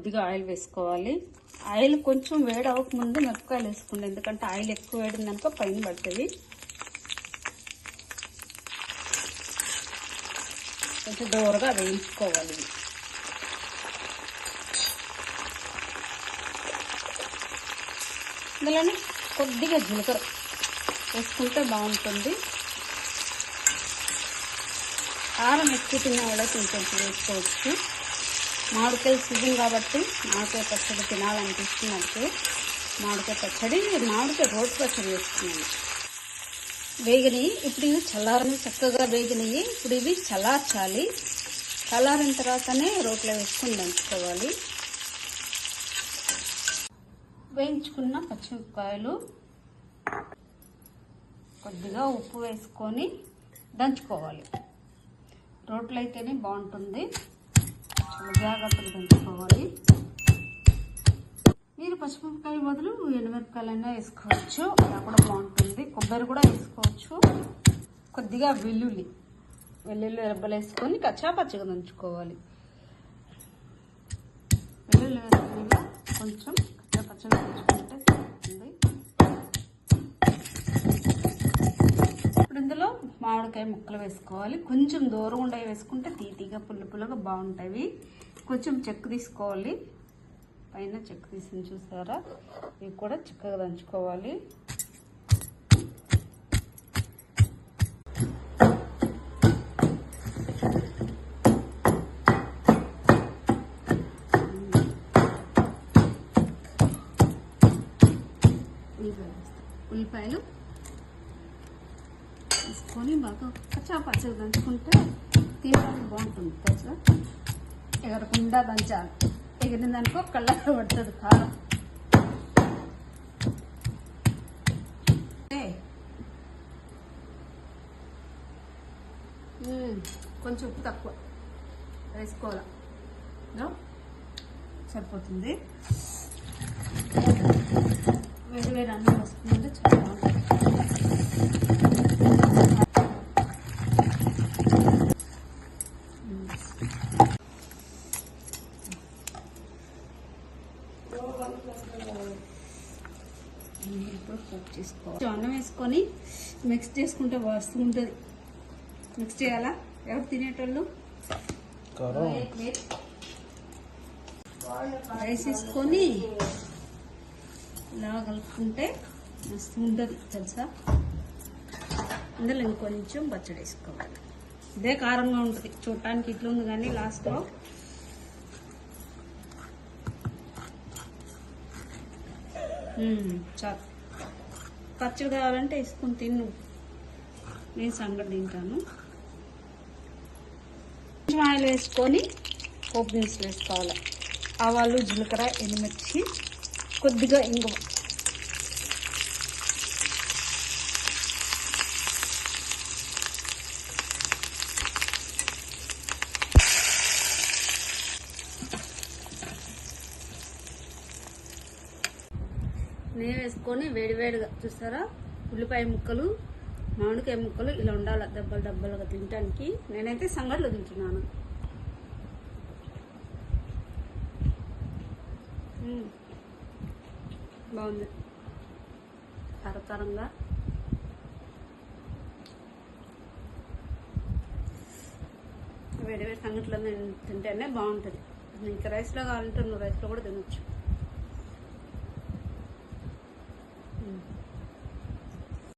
కొద్దిగా ఆయిల్ వేసుకోవాలి. ఆయిల్ కొంచెం వేడి అవ్వకముందు మిరపకాయలు వేసుకోండి. ఎందుకంటే ఆయిల్ ఎక్కువ వేడిందనుక పైన పడుతుంది. కొంచెం దూరగా వేయించుకోవాలి. ఇందులోనే కొద్దిగా జీలకర్ర వేసుకుంటే బాగుంటుంది. కారం ఎక్కువ తిన్న కూడా కొంచెం వేసుకోవచ్చు. మామిడికాయ సీజన్ కాబట్టి మామిడికాయ పచ్చడి తినాలనిపిస్తున్నట్టు మామిడికాయ పచ్చడి మామిడికాయ రోడ్ పచ్చడి వేసుకున్నాను వేగినవి ఇప్పుడు ఇవి చల్లారని చక్కగా వేగినవి ఇప్పుడు ఇవి చల్లార్చాలి. చల్లారిన తర్వాతనే రోట్లో వేసుకొని దంచుకోవాలి. వేయించుకున్న పచ్చిమిరపకాయలు కొద్దిగా ఉప్పు వేసుకొని దంచుకోవాలి. రోట్లో అయితేనే బాగుంటుంది. జాగ్రత్తలు పెంచుకోవాలి. దంచుకోవాలి మీరు పచ్చిమిరపకాయ బదులు ఎండుమిరపకాయలైనా వేసుకోవచ్చు. అలా కూడా బాగుంటుంది. కొబ్బరి కూడా వేసుకోవచ్చు. కొద్దిగా వెల్లుల్లి వెల్లుల్లి రెబ్బలు వేసుకొని కచ్చా పచ్చగా దంచుకోవాలి. వెల్లుల్లి వేసుకుని కొంచెం కచ్చా పచ్చగా మామిడికాయ ముక్కలు వేసుకోవాలి. కొంచెం దూరం ఉండవి వేసుకుంటే తీతీగా పుల్ల పుల్లగా బాగుంటాయి. కొంచెం చెక్కు తీసుకోవాలి. పైన చెక్కు తీసుకుని చూసారా? ఇవి కూడా చిక్కగా దంచుకోవాలి. ఉల్లిపాయలు. వేసుకొని బాగా పచ్చా పచ్చగా దంచుకుంటే తినడానికి బాగుంటుంది తెలుసా ఎగరకుండా దంచాలి. ఎగిరిందనుకో కళ్ళకి పడుతుంది కారం. కొంచెం ఉప్పు తక్కువ. వేసుకోవాలి. సరిపోతుంది. వేడి వేడి అన్నం వస్తుందంటే చాలా బాగుంటుంది ఇప్పుడు కుక్ చేసుకోవాలి అన్నం వేసుకొని మిక్స్ చేసుకుంటే వస్తూ ఉంటుంది. మిక్స్ చేయాలా? ఎవరు తినేటోళ్ళు. రైస్ వేసుకొని ఇలా కలుపుకుంటే మస్తు ఉంటుంది తెలుసా? ఇందులో ఇంకొంచెం పచ్చడి వేసుకోవాలి. ఇదే కారంగా ఉంటుంది. చూడటానికి ఇట్లా ఉంది కానీ లాస్ట్లో మ్మ్, చాలు పచ్చడి కావాలంటే వేసుకొని తిన్ను నేను సంగటి తింటాను. కొంచెం ఆయిల్ వేసుకొని పోపు దినుసులు వేసుకోవాలి. ఆవాలు జీలకర్ర ఎండుమిర్చి కొద్దిగా ఇంగువ. నెయ్యి వేసుకొని వేడివేడిగా చూస్తారా? ఉల్లిపాయ ముక్కలు మామిడికాయ ముక్కలు ఇలా ఉండాలి దెబ్బలు దెబ్బలుగా తినటానికి? నేనైతే సంగట్లో తింటున్నాను. బాగుంది. కారకారంగా వేడి వేడి సంగట్లో తింటేనే బాగుంటుంది. ఇంకా రైస్లో కావాలంటే నువ్వు రైస్లో కూడా తినొచ్చు. Mm.